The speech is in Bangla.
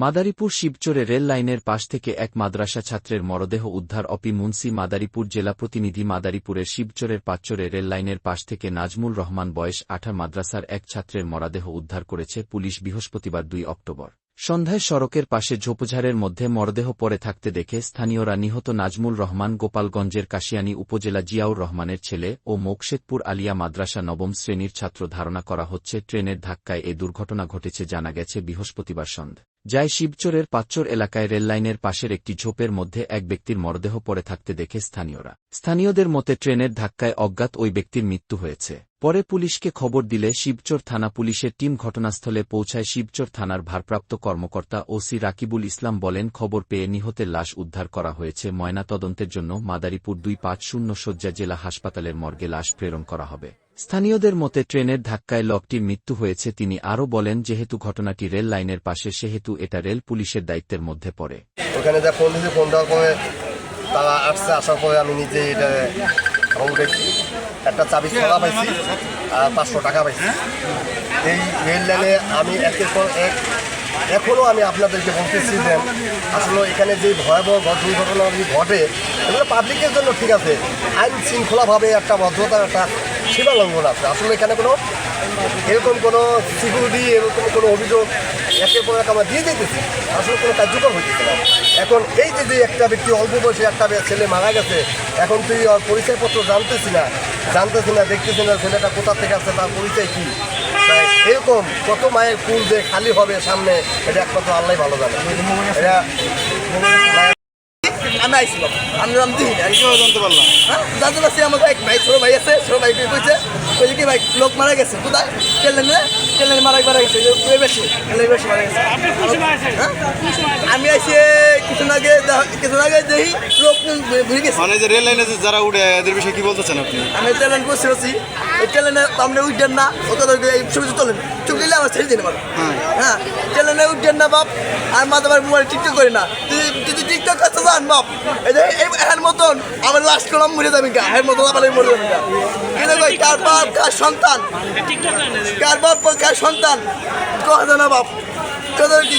মাদারীপুর শিবচরে রেল লাইনের পাশ থেকে এক মাদ্রাসা ছাত্রের মরদেহ উদ্ধার অপি মুন্সি মাদারীপুর জেলা প্রতিনিধি মাদারীপুরের শিবচরের পাঁচচরে রেল লাইনের পাশ থেকে নাজমুল রহমান বয়স আঠার মাদ্রাসার এক ছাত্রের মরদেহ উদ্ধার করেছে পুলিশ বৃহস্পতিবার দুই অক্টোবর। সন্ধ্যায় সড়কের পাশে ঝোপঝাড়ের মধ্যে মরদেহ পড়ে থাকতে দেখে স্থানীয়রা নিহত নাজমুল রহমান গোপালগঞ্জের কাশিয়ানী উপজেলা জিয়াউর রহমানের ছেলে ও মোকশেদপুর আলিয়া মাদ্রাসা নবম শ্রেণির ছাত্র ধারণা করা হচ্ছে ট্রেনের ধাক্কায় এ দুর্ঘটনা ঘটেছে জানা গেছে বৃহস্পতিবার সন্ধ্যা যায় শিবচরের পাচ্চর এলাকায় রেললাইনের পাশের একটি ঝোপের মধ্যে এক ব্যক্তির মরদেহ পড়ে থাকতে দেখে স্থানীয়রা। স্থানীয়দের মতে ট্রেনের ধাক্কায় অজ্ঞাত ওই ব্যক্তির মৃত্যু হয়েছে। পরে পুলিশকে খবর দিলে শিবচর থানা পুলিশের টিম ঘটনাস্থলে পৌঁছায় শিবচর থানার ভারপ্রাপ্ত কর্মকর্তা ওসি রাকিবুল ইসলাম বলেন, খবর পেয়ে নিহতের লাশ উদ্ধার করা হয়েছে। ময়নাতদন্তের জন্য মাদারীপুর দুই পাঁচ শূন্য শয্যা জেলা হাসপাতালের মর্গে লাশ প্রেরণ করা হবে। স্থানীয়দের মতে ট্রেনের ধাক্কায় লকটির মৃত্যু হয়েছে, তিনি আরও বলেন, যেহেতু ঘটনাটি রেল লাইনের পাশে, সেহেতু এটা রেল পুলিশের দায়িত্বের মধ্যে পড়ে। ওখানে যা ফোন পরে তারা আসছে, আসার পরে আমি নিজে এটা একটা চাবি খোলা পাইছি আর পাঁচশো টাকা পাইছি। এই রেল লাইনে আমি একের পর এক, এখনও আমি আপনাদেরকে বলতেছি যে আসলে এখানে যে ভয়াবহ দুর্ঘটনাগুলি ঘটে, এগুলো পাবলিকের জন্য ঠিক আছে। আইন শৃঙ্খলাভাবে একটা ভদ্রতার একটা সীমা লঙ্ঘন আছে। আসলে এখানে কোনো এরকম কোনো সিকিউরিটি, এরকম কোনো অভিযোগ একের পর এক আমরা দিয়ে দিতেছি আসলে কোনো কার্যকর হইতেছে না। এখন এই যে একটা ব্যক্তি অল্প বয়সে একটা ছেলে মারা গেছে, এখন তুই পরিচয়পত্র জানতেছি না জানতেছি না, দেখতেছি না ছেলেটা কোথা থেকে আসছে তার পরিচয় কী? এরকম কত মায়ের ফুল যে খালি হবে সামনে, এটা একমাত্র আল্লাহ ভালো জানে। এটা আমি আইছিলাম আমি দিই কি জানতে পারলাম? হ্যাঁ? জানতে পারছি আমার এক ভাই ছোট ভাই আছে ছোট ভাই কইছে কইছে কি ভাই লোক মারা গেছে কোথায়? ট্রেনে ট্রেনে মারা মারা গেছে বেশি বেশি মারা গেছে। হ্যাঁ? আমি আইছি কিছু আগে কিছু আগে দেখি লোক ঘুরে গেছে। মানে যে রেল লাইনে যে যারা উঠে এদের বিষয়ে কি বলতেছেন আপনি? আমি বসে আছি আপনি না ও কথা এই ছবি তোলেন। চুপ দিলে আমার ছেড়ে দিন হ্যাঁ। উঠছেন না বাপ আর মা তোমার মোবাইল টিকটক করি না। তুই যদি টিকটক করতে যান বাপ। এই যে এই এর মতন আমার লাস্ট করলাম মরে যাবি গা এর মতন আবার মরে যাবি গা। কার বাপ কার সন্তান? কার বাপ কার সন্তান? কথা না বাপ কথা কি?